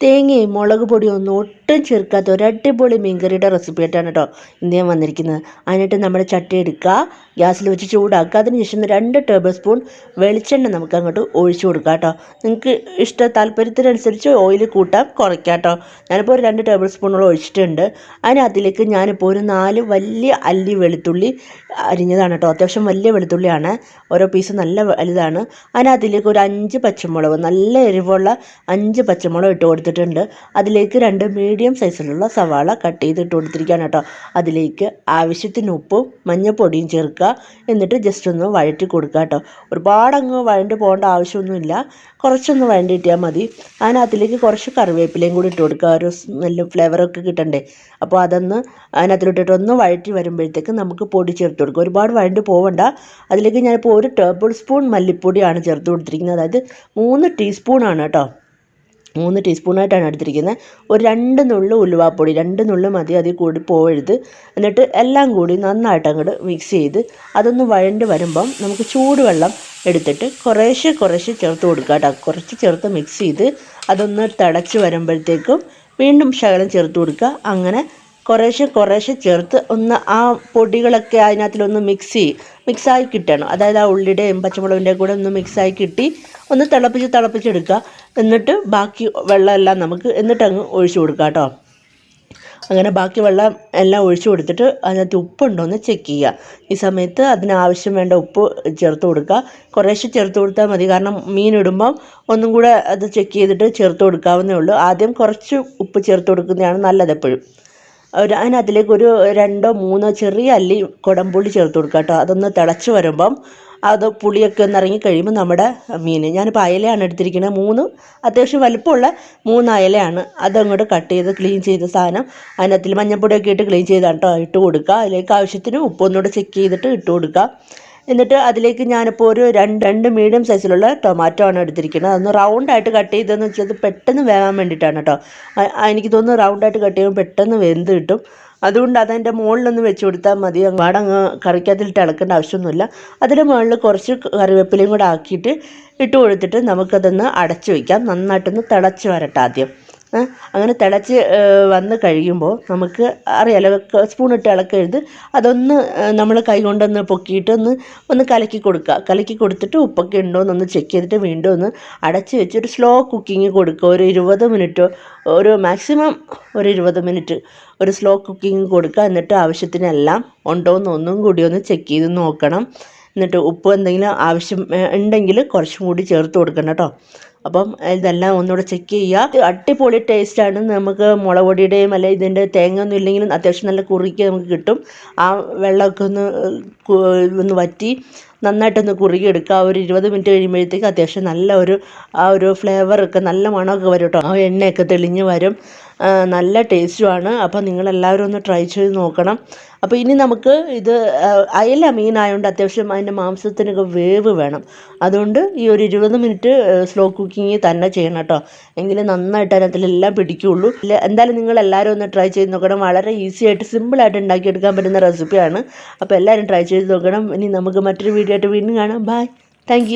തേങ്ങയും മുളക് പൊടിയും ഒന്നും ഒട്ടും ചേർക്കാത്ത ഒരു അടിപൊളി മീൻകറിയുടെ റെസിപ്പി ആയിട്ടാണ് കേട്ടോ ഇന്ന് ഞാൻ വന്നിരിക്കുന്നത്. അതിനായിട്ട് നമ്മുടെ ചട്ടി എടുക്കുക ഗ്യാസിൽ വെച്ച് ചൂടാക്കുക അതിനുശേഷം രണ്ട് ടേബിൾ സ്പൂൺ വെളിച്ചെണ്ണ നമുക്ക് അങ്ങോട്ട് ഒഴിച്ചു കൊടുക്കാം കേട്ടോ. നിങ്ങൾക്ക് ഇഷ്ട താല്പര്യത്തിനനുസരിച്ച് ഓയിൽ കൂട്ടാം കുറയ്ക്കാം കേട്ടോ ഞാനിപ്പോൾ ഒരു രണ്ട് ടേബിൾ സ്പൂണോളം ഒഴിച്ചിട്ടുണ്ട്. അതിനകത്തിലേക്ക് ഞാനിപ്പോൾ ഒരു നാല് വലിയ അല്ലി വെളുത്തുള്ളി അരിഞ്ഞതാണ് കേട്ടോ. അത്യാവശ്യം വലിയ വെളുത്തുള്ളിയാണ്. ഓരോ പീസ് നല്ല വലുതാണ്. അതിനകത്തിലേക്ക് ഒരു അഞ്ച് പച്ചമുളക് നല്ല എരിവുള്ള അഞ്ച് പച്ചമുളക് ഇട്ട് കൊടുത്തിട്ടുണ്ട്. അതിലേക്ക് രണ്ട് മീഡിയം സൈസിലുള്ള സവാള കട്ട് ചെയ്ത് ഇട്ട് കൊടുത്തിരിക്കുകയാണ് കേട്ടോ. അതിലേക്ക് ആവശ്യത്തിന് ഉപ്പും മഞ്ഞൾപ്പൊടിയും ചേർക്കുക. എന്നിട്ട് ജസ്റ്റ് ഒന്ന് വഴറ്റി കൊടുക്കുക കേട്ടോ ഒരുപാട് അങ്ങ് വഴണ്ടി പോകേണ്ട ആവശ്യമൊന്നുമില്ല. കുറച്ചൊന്ന് വഴണ്ടി കിട്ടിയാൽ മതി. അതിനകത്തിലേക്ക് കുറച്ച് കറിവേപ്പിലയും കൂടി ഇട്ട് കൊടുക്കുക ഒരു നല്ല ഫ്ലേവറൊക്കെ കിട്ടണ്ടേ. അപ്പോൾ അതൊന്ന് അതിനകത്തിലിട്ടിട്ട് ഒന്ന് വഴറ്റി വരുമ്പോഴത്തേക്ക് നമുക്ക് പൊടി ചേർത്ത് കൊടുക്കുക ഒരുപാട് വഴണ്ടി പോവണ്ട. അതിലേക്ക് ഞാനിപ്പോൾ ഒരു ടേബിൾ സ്പൂൺ മല്ലിപ്പൊടിയാണ് ചേർത്ത് കൊടുത്തിരിക്കുന്നത്. അതായത് മൂന്ന് ടീസ്പൂണാണ് കേട്ടോ മൂന്ന് ടീസ്പൂണായിട്ടാണ് എടുത്തിരിക്കുന്നത്. ഒരു രണ്ട് നുള്ളു ഉലുവാപ്പൊടി രണ്ട് നുള്ളു മതി അതിൽ കൂടി പോകരുത് എന്നിട്ട് എല്ലാം കൂടി നന്നായിട്ട് അങ്ങോട്ട് മിക്സ് ചെയ്ത് അതൊന്ന് വഴണ്ട് വരുമ്പം നമുക്ക് ചൂടുവെള്ളം എടുത്തിട്ട് കുറേശ്ശെ കുറേശ്ശെ ചേർത്ത് കൊടുക്കുക കേട്ടോ. കുറച്ച് ചേർത്ത് മിക്സ് ചെയ്ത് അതൊന്ന് തിളച്ച് വരുമ്പോഴത്തേക്കും വീണ്ടും ശകലം ചേർത്ത് കൊടുക്കുക. അങ്ങനെ കുറേശ്ശെ കുറേശ്ശെ ചേർത്ത് ഒന്ന് ആ പൊടികളൊക്കെ അതിനകത്തിലൊന്ന് മിക്സ് ചെയ്യും മിക്സായി കിട്ടണം. അതായത് ആ ഉള്ളിയുടെയും പച്ചമുളകിന്റെ കൂടെ ഒന്ന് മിക്സായി കിട്ടി ഒന്ന് തിളപ്പിച്ച് തിളപ്പിച്ചെടുക്കുക എന്നിട്ട് ബാക്കി വെള്ളമെല്ലാം നമുക്ക് എന്നിട്ട് അങ്ങ് ഒഴിച്ചു കൊടുക്കുക കേട്ടോ. അങ്ങനെ ബാക്കി വെള്ളം എല്ലാം ഒഴിച്ചു കൊടുത്തിട്ട് അതിനകത്ത് ഉപ്പുണ്ടോ എന്ന് ചെക്ക് ചെയ്യുക. ഈ സമയത്ത് അതിനാവശ്യം വേണ്ട ഉപ്പ് ചേർത്ത് കൊടുക്കുക. കുറേശ്ശെ ചേർത്ത് കൊടുത്താൽ മതി. കാരണം മീൻ ഇടുമ്പം ഒന്നും കൂടെ അത് ചെക്ക് ചെയ്തിട്ട് ചേർത്ത് കൊടുക്കാവുന്നേ ഉള്ളൂ. ആദ്യം കുറച്ച് ഉപ്പ് ചേർത്ത് കൊടുക്കുന്നതാണ് നല്ലത് എപ്പോഴും. ഒരു അതിനകത്തിലേക്ക് ഒരു രണ്ടോ മൂന്നോ ചെറിയ അല്ലി കുടംപുളി ചേർത്ത് കൊടുക്കുക കേട്ടോ. അതൊന്ന് തിളച്ച് വരുമ്പം അത് പുളിയൊക്കെ ഒന്ന് ഇറങ്ങി കഴിയുമ്പോൾ നമ്മുടെ മീൻ. ഞാനിപ്പോൾ അയലയാണ് എടുത്തിരിക്കുന്നത്. മൂന്ന് അത്യാവശ്യം വലുപ്പമുള്ള മൂന്ന് അയലയാണ്. അതങ്ങോട്ട് കട്ട് ചെയ്ത് ക്ലീൻ ചെയ്ത സാധനം അതിനകത്തിൽ മഞ്ഞൾപ്പൊടിയൊക്കെ ഇട്ട് ക്ലീൻ ചെയ്താണ് കേട്ടോ. ഇട്ട് കൊടുക്കുക. അതിലേക്ക് ആവശ്യത്തിന് ഉപ്പൊന്നുകൂടെ ചെക്ക് ചെയ്തിട്ട് ഇട്ട് കൊടുക്കുക. എന്നിട്ട് അതിലേക്ക് ഞാനിപ്പോൾ ഒരു രണ്ട് രണ്ട് മീഡിയം സൈസിലുള്ള ടൊമാറ്റോ ആണ് എടുത്തിരിക്കുന്നത്. അതൊന്ന് റൗണ്ടായിട്ട് കട്ട് ചെയ്തതെന്ന് വെച്ചാൽ പെട്ടെന്ന് വേവാൻ വേണ്ടിയിട്ടാണ് കേട്ടോ എനിക്ക് തോന്നുന്നു റൗണ്ടായിട്ട് കട്ട് ചെയ്യുമ്പോൾ പെട്ടെന്ന് വെന്ത് കിട്ടും. അതുകൊണ്ട് അതെന്റെ മുകളിലൊന്ന് വെച്ച് കൊടുത്താൽ മതി. അങ്ങ് കറിക്കകത്തിലിട്ട് ഇളക്കേണ്ട ആവശ്യമൊന്നുമില്ല. അതിന്റെ മുകളിൽ കുറച്ച് കറിവേപ്പിലയും കൂടെ ആക്കിയിട്ട് ഇട്ട് കൊടുത്തിട്ട് നമുക്കതൊന്ന് അടച്ചു വയ്ക്കാം നന്നായിട്ടൊന്ന് തിളച്ച് വരട്ടെ ആദ്യം. അങ്ങനെ തിളച്ച് വന്ന് കഴിയുമ്പോൾ നമുക്ക് അറിയാലോ സ്പൂൺ ഇട്ട് ഇളക്കരുത്. അതൊന്ന് നമ്മൾ കൈ കൊണ്ടൊന്ന് പൊക്കിയിട്ട് ഒന്ന് ഒന്ന് കലക്കി കൊടുക്കുക കലക്കി കൊടുത്തിട്ട് ഉപ്പൊക്കെ ഉണ്ടോ എന്നൊന്ന് ചെക്ക് ചെയ്തിട്ട് വീണ്ടും ഒന്ന് അടച്ച് വെച്ച് ഒരു സ്ലോ കുക്കിങ് കൊടുക്കുക ഒരു ഇരുപത് മിനിറ്റോ ഒരു മാക്സിമം ഒരു ഇരുപത് മിനിറ്റ് ഒരു സ്ലോ കുക്കിങ് കൊടുക്കുക എന്നിട്ട് ആവശ്യത്തിനെല്ലാം ഉണ്ടോ എന്ന് ഒന്നും കൂടി ഒന്ന് ചെക്ക് ചെയ്ത് നോക്കണം. എന്നിട്ട് ഉപ്പ് എന്തെങ്കിലും ആവശ്യം ഉണ്ടെങ്കിൽ കുറച്ചും കൂടി ചേർത്ത് കൊടുക്കണം കേട്ടോ. അപ്പം ഇതെല്ലാം ഒന്നുകൂടെ ചെക്ക് ചെയ്യുക. അടിപൊളി ടേസ്റ്റ് ആണ്. നമുക്ക് മുളക് പൊടിയുടെയും അല്ലെ ഇതിന്റെ തേങ്ങ ഒന്നും ഇല്ലെങ്കിലും അത്യാവശ്യം നല്ല കുറുക്കി നമുക്ക് കിട്ടും. ആ വെള്ളമൊക്കെ ഒന്ന് ഒന്ന് വറ്റി നന്നായിട്ടൊന്ന് കുറുകി എടുക്കുക. ഒരു ഇരുപത് മിനിറ്റ് കഴിയുമ്പോഴത്തേക്ക് അത്യാവശ്യം നല്ല ഒരു ആ ഒരു ഫ്ലേവറൊക്കെ നല്ല മണമൊക്കെ വരും കേട്ടോ. ആ എണ്ണയൊക്കെ തെളിഞ്ഞ് വരും. നല്ല ടേസ്റ്റുമാണ് അപ്പോൾ നിങ്ങളെല്ലാവരും ഒന്ന് ട്രൈ ചെയ്ത് നോക്കണം. അപ്പോൾ ഇനി നമുക്ക് ഇത് അയല മീനായതുകൊണ്ട് അത്യാവശ്യം അതിന്റെ മാംസത്തിനൊക്കെ വേവ് വേണം. അതുകൊണ്ട് ഈ ഒരു ഇരുപത് മിനിറ്റ് സ്ലോ കുക്കിങ് തന്നെ ചെയ്യണം കേട്ടോ എങ്കിലും നന്നായിട്ട് അതിനകത്തിലെല്ലാം പിടിക്കുകയുള്ളൂ എന്തായാലും നിങ്ങൾ എല്ലാവരും ഒന്ന് ട്രൈ ചെയ്ത് നോക്കണം. വളരെ ഈസി ആയിട്ട് സിമ്പിളായിട്ട് ഉണ്ടാക്കിയെടുക്കാൻ പറ്റുന്ന റെസിപ്പിയാണ് അപ്പോൾ എല്ലാവരും ട്രൈ ചെയ്ത് നോക്കണം. ഇനി നമുക്ക് മറ്റൊരു വീഡിയോ ആയിട്ട് വീണ്ടും കാണാം. Bye thank